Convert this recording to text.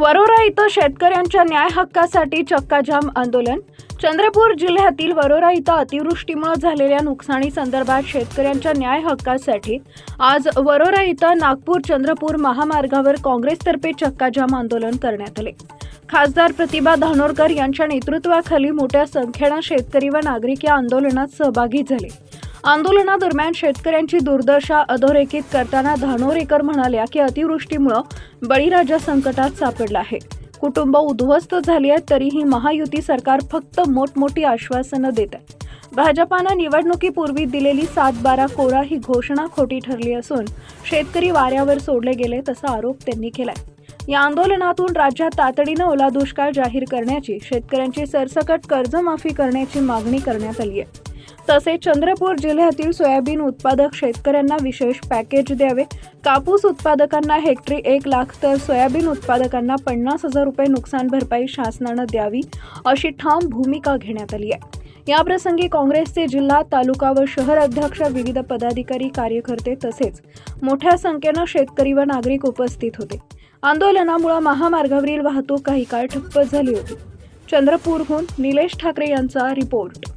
वरोरा इथं शेतकऱ्यांच्या न्याय हक्कासाठी चक्काजाम आंदोलन. चंद्रपूर जिल्ह्यातील वरोरा इथं अतिवृष्टीमुळे झालेल्या नुकसानी संदर्भात शेतकऱ्यांच्या न्याय हक्कासाठी आज वरोरा इथं नागपूर चंद्रपूर महामार्गावर काँग्रेसतर्फे चक्काजाम आंदोलन करण्यात आले. खासदार प्रतिभा धानोरकर यांच्या नेतृत्वाखाली मोठ्या संख्येनं शेतकरी व नागरिक या आंदोलनात सहभागी झाले. आंदोलनादरम्यान शेतकऱ्यांची दुर्दशा अधोरेखित करताना धानोरेकर म्हणाल्या की अतिवृष्टीमुळं बळीराजा संकटात सापडला आहे. कुटुंब उद्ध्वस्त झाली आहेत तरीही महायुती सरकार फक्त मोठमोठी आश्वासनं देत आहे. भाजपानं निवडणुकीपूर्वी दिलेली सात बारा कोरा ही घोषणा खोटी ठरली असून शेतकरी वाऱ्यावर सोडले गेले तसा आरोप त्यांनी केलाय. या आंदोलनातून राज्यात तातडीनं ओला दुष्काळ जाहीर करण्याची शेतकऱ्यांची सरसकट कर्जमाफी करण्याची मागणी करण्यात आली आहे. तसेच चंद्रपूर जिल्ह्यातील सोयाबीन उत्पादक शेतकऱ्यांना विशेष पॅकेज द्यावे. कापूस उत्पादकांना हेक्टरी एक लाख तर सोयाबीन उत्पादकांना पन्नास हजार रुपये नुकसान भरपाई शासनानं द्यावी अशी ठाम भूमिका घेण्यात आली आहे. याप्रसंगी काँग्रेसचे जिल्हा तालुका व शहर अध्यक्ष विविध पदाधिकारी कार्यकर्ते तसेच मोठ्या संख्येनं शेतकरी व नागरिक उपस्थित होते. आंदोलनामुळे महामार्गावरील वाहतूक काही काळ ठप्प झाली होती. चंद्रपूरहून निलेश ठाकरे यांचा रिपोर्ट.